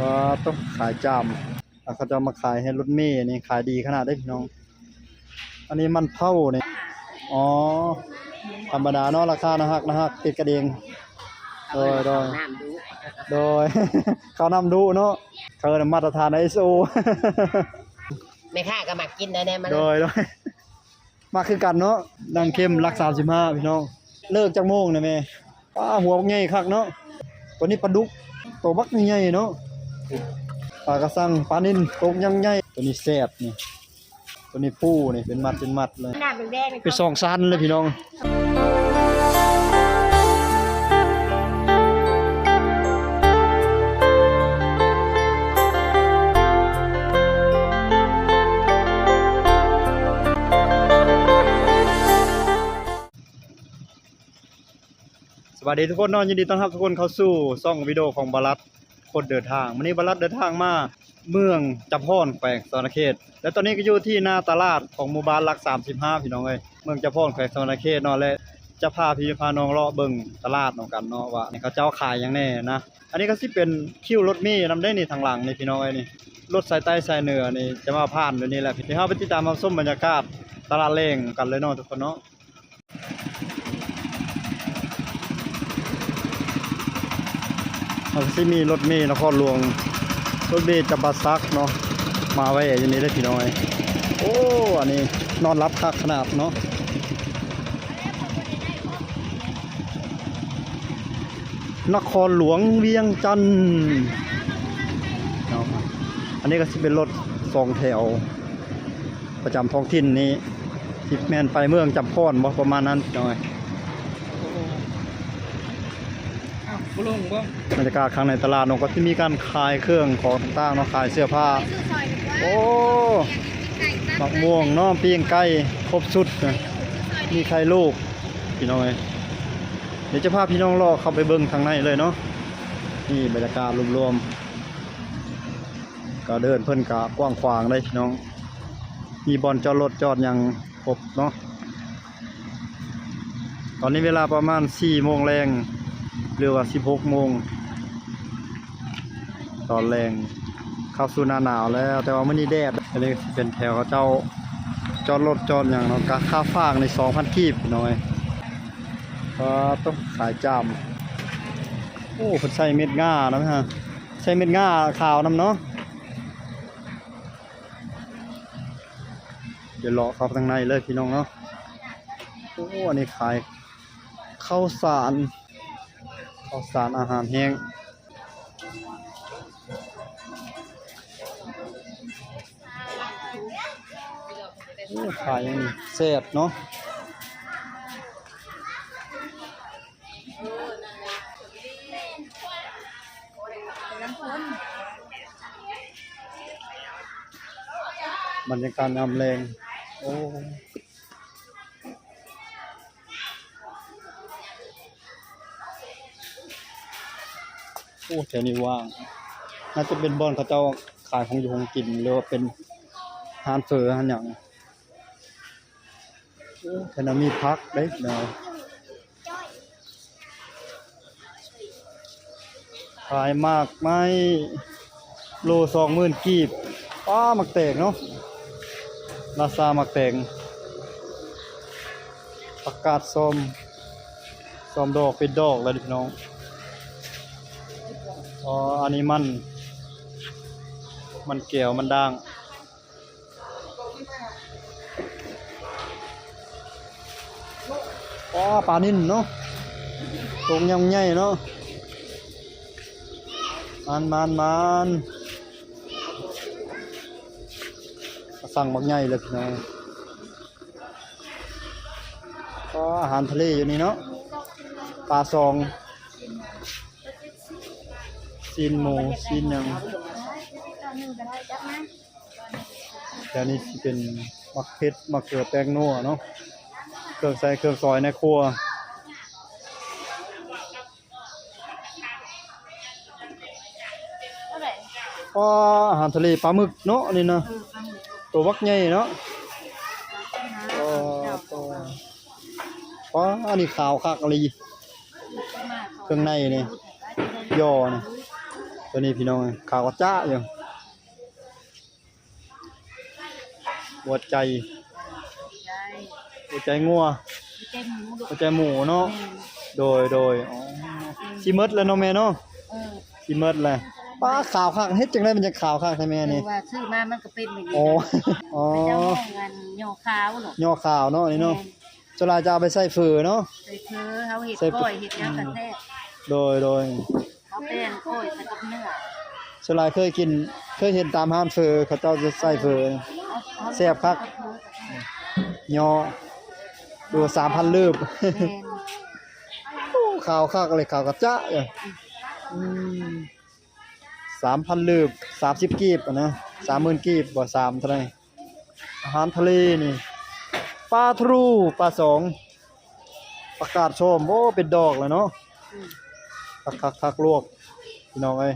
ก็ต้องขายจามแล้วเขาจะเอามาขายให้รถเมย์นี่ขายดีขนาดได้พี่น้อง อันนี้มันเผาเนี่ยอ๋อ ธรรมดาเนาะราคานะฮักนะฮักติดกระเดงโดยโดยน้ำดูโดยเขานำดูเนาะเขานำมาตรฐาน ISO แม่ค้าก็มากินได้แน่มันโดยโดยมาคือกันเนาะดังเข้มรัก35พี่น้อง เลิกจากโมงนะแม่ป้าหัวบักใหญ่คักเนาะตัวนี้ปลาดุกตัวบักใหญ่เนาะ ปลากระสังปลานิ่นตกยังใหญ่ตัวนี้แซ่บนี่ ตัวนี้ปูนี่เป็นมัดเป็นมัดเลยน้ำแดงๆนี่เป็นสองสั้นเลยพี่น้องสวัสดีทุกคนเนอนยินดีต้อนรับทุกคนเข้าสู่ช่องวิดีโอของบารัต คนเดินทางวันนี้บารัตเดินทางมาเมืองจับพอนแขวงสวรรเขต และตอนนี้ก็อยู่ที่หน้าตลาดของหมู่บ้านหลัก 35 พี่น้องเอ้ยเมืองจับพอนแขวงสวรรเขตเนาะและจะพาพี่พาน้องเลาะเบิ่งตลาดเนาะกันเนาะว่านี่เขาเจ้าขายหยังแน่นะอันนี้ก็สิเป็นคิวรถมล์นำได้นี่ทางหลังนี่พี่น้องเอ้ยนี่รถสายใต้สายเหนือนี่จะมาผ่านเดี๋ยวนี้แหละพี่เฮาไปติดตามรับชมบรรยากาศตลาดแรงกันเลยเนาะทุกคนเนาะ มันก็สิมีรถเมล์นครหลวง รถเมล์จำปาซักเนาะ มาไว้อย่างนี้ได้พี่น้อย โอ้ อันนี้นอนรับคักขนาดเนาะนครหลวงเวียงจันทน์เนาะอันนี้ก็สิเป็นรถสองแถว ประจำท้องถิ่นนี้ที่แม่นไปเมืองจำพอนบ่ประมาณนั้นพี่อย อ้าว บ่ลงบ่บรรยากาศข้างในตลาดเนาะก็จะมีการขายเครื่องของต่างๆเนาะขายเสื้อผ้า โอ้มะม่วงเนาะปิ้งไก่ครบสุดนะมีไข่ลูกพี่น้องเอ้ยเดี๋ยวจะพาพี่น้องรอเข้าไปเบิ่งทางในเลยเนาะนี่บรรยากาศรวมๆก็เดินเพิ่นกะกว้างขวางเลยพี่น้อง มีบอลจอดรถจอดอย่างครบเนาะตอนนี้เวลาประมาณ4โมงแรง หรือว่า 16 โมง ตอนแรงเข้าสู่หน้าหนาวแล้ว แต่ว่าไมื้อนี้แดดอันนี้เป็นแถวเขาเจ้าจอดรถจอดอย่างเนาะกค่าฟางใน 2,000 กีบหน่อยก็ต้องขายจามโอ้เพิ่นใส่เม็ดง่านะฮะใส่เม็ดง่าขาวนํเนาะเดี๋ยวเลาะเข้าทางในเลยพี่น้องเนาะโอ้อันนี้ขายข้าวสาร ข้าวสารอาหารแห้งขายอยังนี้แซ่บเนาะบรรยากาศงามแรงโอ้ โอ้แถวนี้ว่าง น่าจะเป็นบ่อนเขาเจ้าขายของอยู่ของกินหรือว่าเป็นร้านเฟอร์ร้านอย่างโอ้แถวนั้นมีพักได้เนาะขายมากไหมโลสองหมื่นกีบป้ามักแตกเนาะราซามักแตงประกาศส้มส้มดอกเป็นดอกเลยพี่น้อง อ๋อ อันนี้มัน มันเกี่ยวมันด่าง อ๋อ ปลานิ่นเนาะตรงยังใหญ่เนาะ มันมันมันสั่งบักใหญ่เลยพี่น้องก็อาหารทะเลอยู่นี่เนาะ ปลาซอง ซีนหมูซีนหยังแต่นี่สิเป็นมักเผ็ดมักเขือแป้งนัวเนาะเครื่องใส่เครื่องซอยในครัวอ๋ออาหารทะเลปลาหมึกเนาะนี่นะตัวบักใหญ่เนาะอ๋อตัวอ๋ออันนี้ขาวคักอะไรเครื่องในนี่ย่อนี่ ตัวนี้พี่น้องขาวกระจ้าอยู่หัวใจได้หัวใจงัวเต็มหมูดุหัวใจหมูเนาะแม่นโดยโดยอ๋อสิหมดแล้วเนาะแม่เนาะเออสิหมดแล้วป้าขาวคักเฮ็ดจังไดมันจะขาวคักแท้แม่คืนี่อว่าซื้อมามันก็เป็นแบบนี้โอ้นะอ๋อเจ้าห้องกันโยขาวหรอกย่อขาวเนาะนี่เนาะจลาจะเอาไปใส่เฟอเนาะใส่เธอเขาเห็ดใส่ก้อยเห็ดหยังกันแท้โดยโดย เขาแป้งก้อยใส่กับเนื้อจลาเคยกิน เคยเห็นตามห้านเฟอเขาเจ้าจะใส่เฟอเอาเอาแซ่บคักย่อดู3,000ลืบแม่นโอ้ขาวคักเลยขาวกระจ้าอยู่อืม3,000ลืบ30กีบอะนะ30,000กีบบ่3เท่าไหร่อาหารทะเลนี่ปลาทรูปลาสองประกาศชมโอ้เป็นดอกแล้วเนาะอืม คักคักคักลวกพี่น้องเอ้ย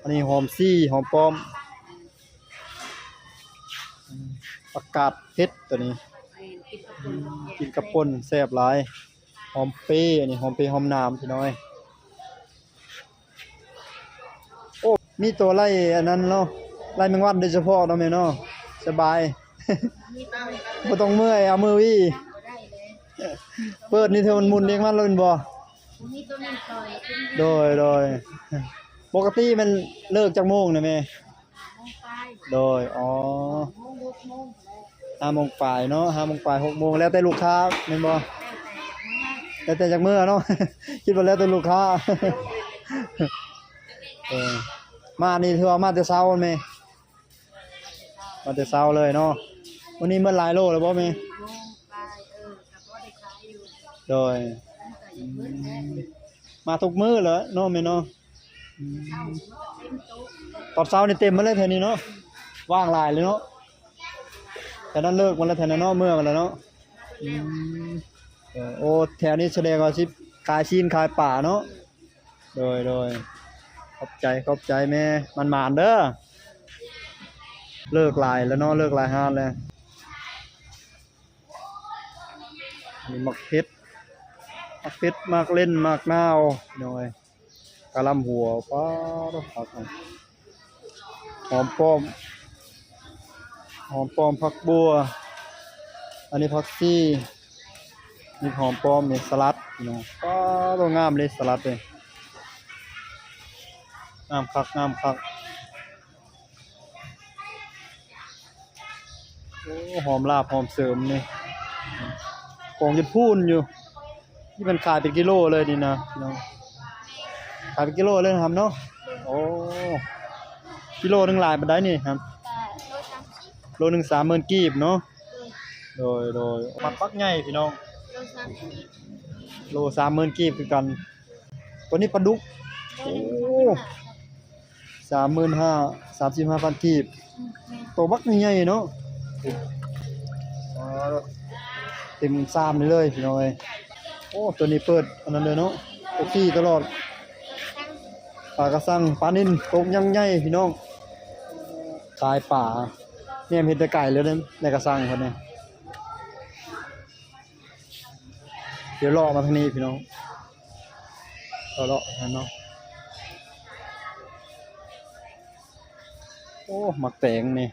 อันนี้หอมซี่หอมป้อมประกาศเพชรตัวนี้ กินกับคนกินกับป่นแซ่บหลาย หอมเป้อันนี้หอมเป้หอมน้ำพี่น้อยโอ้มีตัวไล่อันนั้นเนาะไล่แมงวันโดยเฉพาะเนาะแม่เนาะสบายบ่ต้องเมื่อยเอามือวี่เปิดนี่เธอมันมุนเองมันเลยบ่ มีตัวนี้ซอยโดยโดยปกติมันเลิกจากโมงนะแม่โมงปโดยอ๋อมงหกโมงแล้วห้าโมงปลายเนาะห้าโมงปลายหกโมงแล้วแต่ลูกค้าแม่นบ่แล้วแต่จากเมื่อแล้วแต่จากเมื่อเนาะ คิดว่าแล้วแต่ลูกค้าเออมานี่ถือว่ามาแต่เช้าแม่มาแต่เช้าเลยเนาะวันนี้เมื่อหลายโลแล้วบ่แม่โมงปลายเออกับว่าได้ขาย มาทุกมื้อเหรอเนาะแม่เนาะอืมเช้ามันก็เต็มโต๊ะตอนเช้านี่เต็มมาเลยแถวนี้เนาะว่างหลายเลยเนาะแต่นั้นเลิกมาแล้วแถวนั้นเนาะเมื่อมาแล้วเนาะโอ้แถวนี้แสดงว่าสิขายชีนขายป่าเนาะโดยโดยขอบใจขอบใจแม่มันหมานเด้อเลิกลายแล้วเนาะเลิกลายห้านแล้วนี่มักเพชร มักเพชรมักเล่นมักนาวหน่อยกะลำหัวป้าดอกผักหอมป้อม หอมป้อมผักบัว อันนี้ผักซี่นี่หอมป้อมเนี่สลัดพี่น้องป้าดอกงามเลยสลัดเลยงามคักงามคักโอ้หอมลาบหอมเสริมนี่กองจะพูนอยู่ ที่มันขายเป็นกิโลเลยนี่นะพี่น้องขายเป็นกิโลเลยนะครับเนาะโอ้กิโลหนึ่งหลายปานใดนี่ครับโลหนึ่งสามหมื่นกีบเนาะโดยโดยปักปักใหญ่พี่น้องโลสามหมื่นกีบคือกัน ตัวนี้ปลาดุกโอ้สามหมื่นห้าสามสิบห้าพันกีบตัวบักใหญ่เนาะเต็มซามเลยพี่น้องเอ้ โอ้ตัวนี้เปิดอันนั้นเลยเนาะโอเคตลอดปลากระสังปลานิ่นตกยังใหญ่พี่น้องขายป่าเนี่ยเห็นแต่ไก่เลยเนี่ยในกระสังคนนี่ยเดี๋ยวรอมาทางนี้พี่น้องรอรอทางเนาะโอ้หมักแตงนี่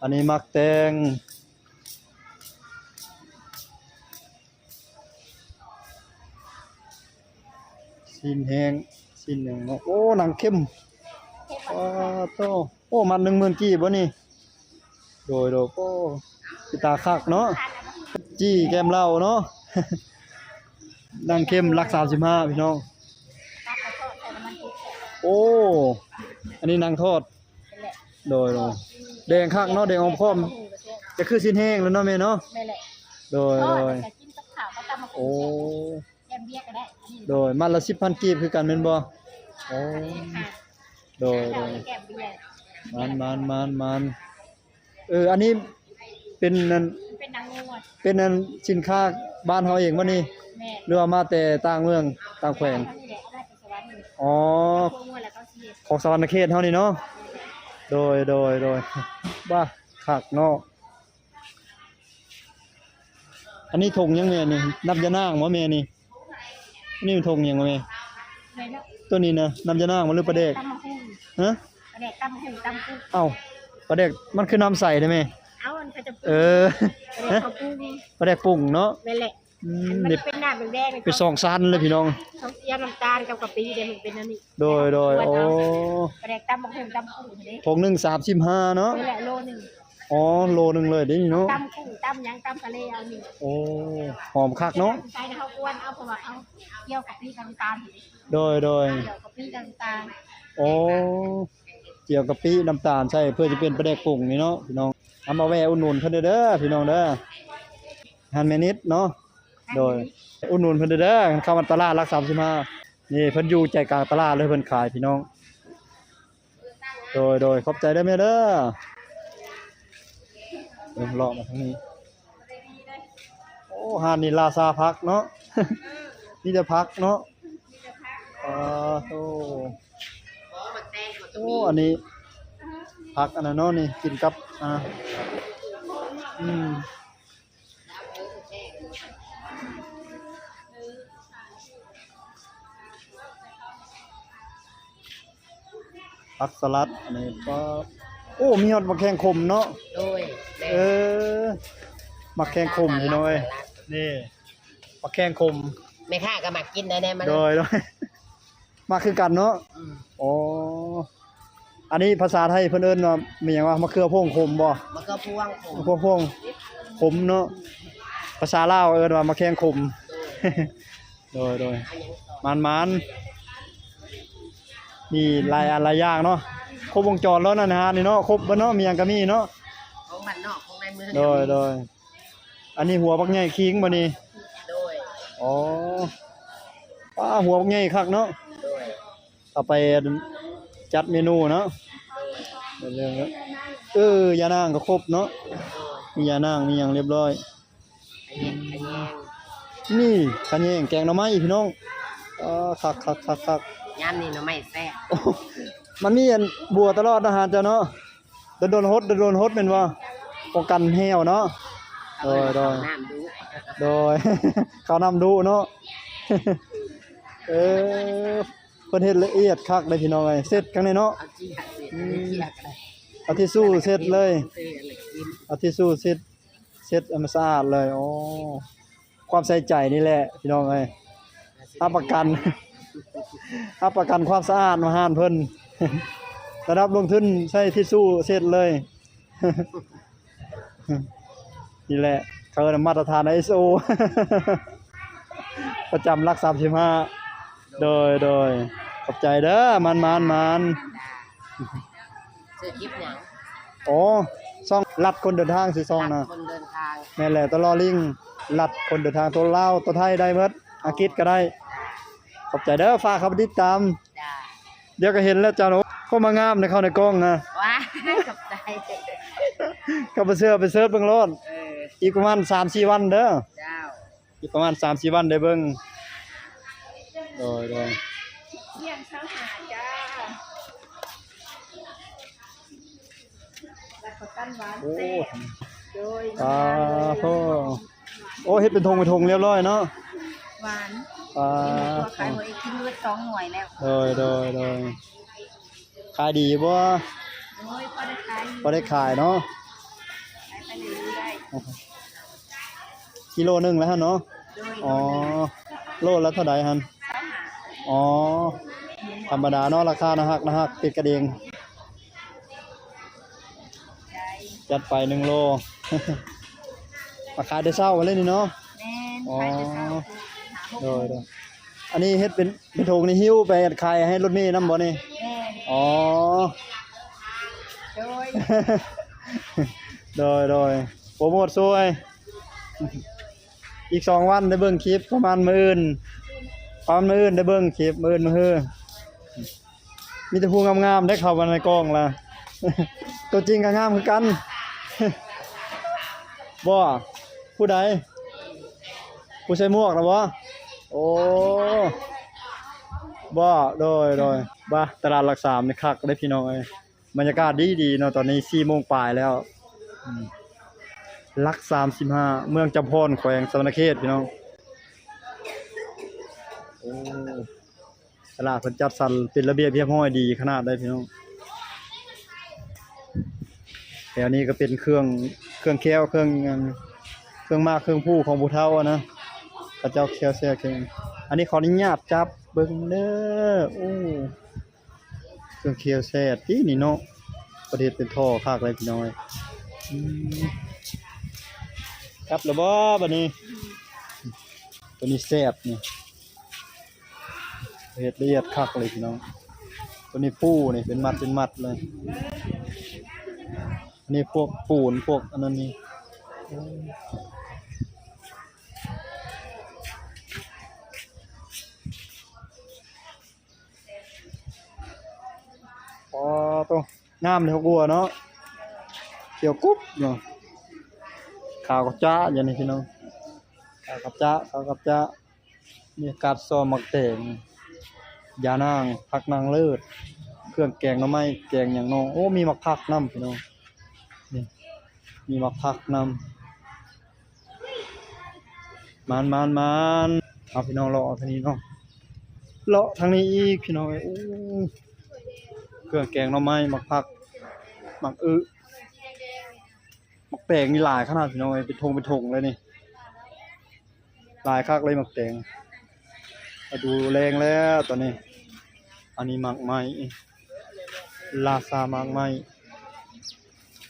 อันนี้หมักแตง สินแห้งสินหยังเนาะโอ้หนังเข้มอ้าวโตโอ้มันหนึ่งหมื่นกี่บ่นี่โดยโดยโอ้สิตาคักเนาะจี้แก้มเหล้าเนาะดังเข้มรักสามสิบห้าพี่น้องตักกระทอดใส่น้ำมันพริกโอ้ อันนี้นางทอดเป็นแหละโดยโดยแดงคักเนาะแดงอมพร้อม จะคือสิ้นแห้งแล้วเนาะแม่เนาะไม่แหละโดยทอโดดยแต่กินกับข้าวก็ตำมาโอ้แกมเบียร์ก็ได้อันนี้ โดยมันละสิบพันกีบคือกันแม่นบ่โอ้อันนี้ค่ะโดยโดข้าวยแกมเบียร์มันมันมันมันเอออันนี้เป็นนั่นมันเป็นนางงูอะเป็นนั่นสินค้าบ้านเฮาเองบ่นี่แม่หรือว่ามาแต่ต่างเมืองต่างแขวงเขานี่แหละเอาได้ไปสวรรค์นี่อ๋อพวกงูแล้วก็เสียของสวรรณเขตเท่านี้เนาะโดยโดยโดยบ้าขักเนาะอันนี้ธงยังแม่นี่นับยะนางบ่แม่นี่อั นนี่มันธงยังบ่แม่เลยเนาะตัวนี้นะนับยะนางมันหรือปลาเด็กตำมาคู่ฮะปลาแดกตำหุ่งตำกุ้งเอ้าปลาแดกมันคือน้ำใสได้ไหมเอามันก็จะเออปลาแดฮะกข้าวปุ้งปลาแดกปุ่งเนาะนั่นแหละอือันมมันนี่เป็นน้ำแดงๆเป็นสองชั้นเลยพี่น้อง เขาเสียน้ำตาลกับกะปิเดี๋ยวมันเป็นอันนี้โดยโดยโอ้ปลาแดกตำบักหุ่งตำกุ้งเด้ทงหนึ่งสามสิบห้าเนาะนี่แหละโลหนึง อ๋อโลหนึ่งเลยเดิเนาะตำกุ้งตำหยังตำทะเลเอานี่โอ้หอมคักเนาะใส่ในข้าวกวนเอาเพราะว่าเอาเกี่ยวกับพี่น้ำตาลโดยโดยเกี่ยวกับพี่น้ำตาลโอ้เจียวกะปิน้ำตาลใช่เพื่อจะเป็นปลาแดกปุ่งนี่เนาะพี่น้องเอามาแวะอุ่นนุนเพิ่นเด้อเด้อพี่น้องเด้อฮันแมนิดเนาะโดยอุ่นนุนเพิ่นเด้อเด้อเข้ามาตลาดรัก35นี่เพิ่นอยู่ใจกลางตลาดเลยเพิ่นขายพี่น้อง โดยโดยขอบใจได้อแม่เด้อ เริ่มเลาะมาทางนี้ โอ้หานนี่ลาซาพักเนาะ นี่จะพักเนาะอ่าโตโอ้อันนี้ พักอันนั้นเนาะนี่กินกับอ่าอืมผักสลัดอันนี้ก็โอ้ มีฮอดมะแขงขมเนาะโดย เออมะแขงขมพี่น้อยนี่มะแขงขมแม่ค้าก็มากินได้แน่มันโดยโดยมาคือกันเนาะอืมอ๋ออันนี้ภาษาไทยเพิ่นเอิ้นว่ามีหยังว่ามะเขือพวงขมบ่มันก็พ่วงผมมะเขือพวงขมเนาะภาษาลาวเอิ้นว่ามะแขงขมโดยโดย เอาหยังต่อมันมันมีหลายอันหลายอย่างเนาะครบวงจรแล้วนะฮะนี่เนาะครบเบ่เนาะมีหยังก็มีเนาะของ บ้านนอกของในเมืองโดยโดยอันนี้หัวบักใหญ่คิงบ่นี่โดยอ๋อป้าหัวบักใหญ่คักเนาะโดยเอาไปจัดเมนูเนาะเรื่องแล้วเออยานางก็ครบเนาะโดยมียานางมีหยังเรียบร้อยอันนี้อันนี้นี่ขันแยงแกงหน่อไม้พี่น้องเออคักคักคักคักยามนี้เนาะไม่แซ่บโอ้มันมีอันบัวตลอดอาหารจ้ะเนาะโดนโดนฮดโดนโดนฮดเป็นว่า ป้องกันแห้วเนาะโดยโดยเอาน้ำดูโดยเขานำดูเนาะเออเพิ่นเฮ็ดละเอียดคักเลยพี่น้องเอ้ยเสร็จกันเลยเนาะเอาจี้หักเสร็จเอาจี้หักอะไรเอาที่สู้เสร็จเลยเสื้ออะไรกินเอาที่สู้เสร็จเสร็จให้มันสะอาดเลยอ๋อความใส่ใจนี่แหละพี่น้องเอ้ยรับประกันรับประกันความสะอาดมาหานเพิ่นระดับลงทุนใช้ที่สู้เสร็จเลย นี่แหละ เขาเรียกมาตรฐาน ISO ประจำรัก35โดยโดยขอบใจเด้อมันมันมันเสื้อคลิปหยังโอ้ซ่องลัดคนเดินทางสิซ่องนะคนเดินทางแม่นแหละตลอลิงลัดคนเดินทางตัวลาวตัวไทยได้หมดอากิดก็ได้ ขอบใจเด้อฝากเขาไปติดตามจ้าเดี๋ยวก็เห็นแล้วจ้าเนาะก็มางามในเข้าในกล้องนะว้ากับใจ ก็ไปเสื้อไปเสิร์ชเบิ่งโลดเอออีกประมาณ3-4วันเด้อเจ้าอีกประมาณ3-4วันได้เบิ่งโดยโดยเที่ยงเช้าหาจ้าแล้วก็ตั้นหวานโอ้เซ่บโดยปลาโทโอ้เฮ็ดเป็นธงเป็นธงเรียบร้อยเนาะหวานปลาตัวขายหัวอีกกินเลือดสองหน่วยแล้ว โดยโดยโดยขายดีบ่ โอ้ยพอได้ขายบ่ได้ขายเนาะขายไปเรื่อยกิโลหนึงแล้วฮะเนาะๆโดยอ๋อโลละเท่าใดฮันเช้าหาอ๋อธรรมดาเนาะราคานะฮักนะฮักติดกระเดงใจจัดไปหนึ่งโล มาขายได้เช้าวันเลยนี่เนาะ แม่นอ๋อขายแต่เช้าหาหกโดยโดยอันนี้เฮ็ดเป็นเป็นถุงนี่หิ้วไปขายให้รถเมล์นำบ่นี่แม่นอ๋อ โดยโดยโปรโมทซวย อีกสองวันได้เบิ่งคลิปประมาณมื่นประมาณมื่นได้เบิ่งคลิปมื่นมื้อมีแต่ผู้งามๆได้เข้ามาในกล้องละตัวจริงก็งามคือกันบ่ผู้ใดผู้ใส่หมวกนะบ่โอ้บ่โดยโดยบ่ตลาดหลักสามนี่คักได้พี่น้องเอ้ย บรรยากาศดีดีเนาะตอนนี้4โมงปลายแล้วอืมหลัก35เมืองจำพรแขวงสวรรณเขตพี่น้องโอ้ตลาดเพิ่นจัดสรรเป็นระเบียบเรียบร้อยดีขนาดได้พี่น้องแต่อันนี้ก็เป็นเครื่องเครื่องแก้วเครื่องเครื่องมากเครื่องผู้ของผู้เฒ่านะพระเจ้าแก้วแซ่เครื่องอันนี้ขออนุญาตจับเบิ่งเด้อโอ้ เครื่องแก้วแซ่ตินี่เนาะประเทศเป็นท่อคากเลยพี่น้อยอครับแล้วบ่บัดนี้ ตัวนี้แซ่บนี่เห็ดละเอียดคักเลยพี่น้อง ตัวนี้ปูนี่เป็นมัดเป็นมัดเลยอันนี้พวกปูนพวกอันนั้นนี่ งามเลยกัวเนาะเขียวกุ๊บเนาะขาวกับจ้าอย่างนี้พี่น้องขาวกับจ้าขาวกับจ้ามีกาดซอมักแตงยานางผักนางเลิศเครื่องแกงน่อไม้แกงอย่างน้องโอ้มีมักผักน้ำพี่น้องนี่มีมักผักน้ำมันมันมันเอาพี่น้องเลาะเอทางนี้เนาะเลาะทางนี้อีกพี่น้องโอ้ เครื่องแกงหน่อไม้มักผักมักอึมักแตงนี่หลายขนาดพี่น้องเป็นทงเป็นทงเลยนี่หลายคักเลยหมักแตงมาดูแรงแล้วตอนนี้ อันนี้หมักไม้ลาซาหมักไม้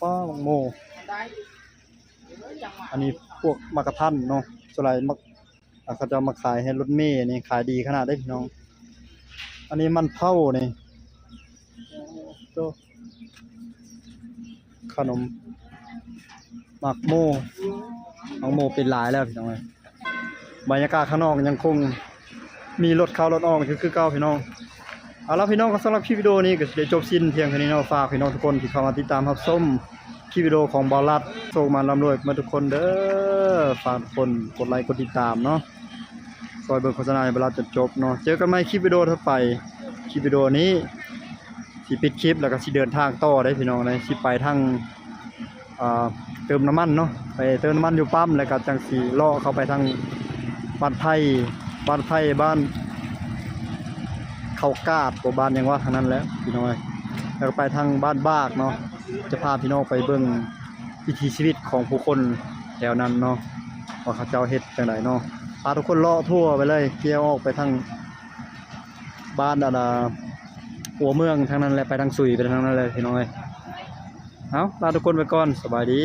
ป้าหมักโม อันนี้พวกมักกะทันเนาะสไลด์มักอะเขาจะมาขายให้รถเมย์นี่ขายดีขนาดได้พี่น้อง อันนี้มันเผานี่ โตขนมหมักโมหมักโมเป็นหลายแล้วพี่น้องเอ้ยบรรยากาศข้างนอกยังคงมีรถเข้ารถออกคือคือเก่าพี่น้องเอาละพี่น้องก็สำหรับคลิปวิดีโอนี้ก็สิได้จบสิ้นเพียงเท่นี้เนาะฝากพี่น้องทุกคนที่เข้ามาติดตามครับชมคลิปวิดีโอของบอลลัดโชคมาร่ำรวยมาทุกคนเด้อฝากทุกคนกดไลค์กดติดตามเนาะซอยเบิ่งโฆษณาบอลลัดจนจบเนาะเจอกันใหม่คลิปวิดีโอถัดไปคลิปวิดีโอนี้ สิปิดคลิปแล้วก็สิเดินทางต่อได้พี่น้องเลยสิไปทางเติมน้ำมันเนาะไปเติมน้ำมันอยู่ปั๊มแล้วก็จังสีล่อเข้าไปทางบ้านไผ่บ้านไผ่บ้านเขากาดตัวบ้านยังว่าทางนั้นแล้วพี่น้องเอ้ยแล้วก็ไปทางบ้านบากเนาะจะพาพี่น้องไปเบิ่งวิถีชีวิตของผู้คนแถวนั้นเนาะว่าเขาเจ้าเฮ็ดจังไดเนาะพาทุกคนเลาะทั่วไปเลยเกี่ยวออกไปทางบ้านอันน่ะ หัวเมืองทางนั้นแหละไปทางสุยไปทางนั้นเลยพี่น้องเลยเอาลาทุกคนไปก่อนสบายดี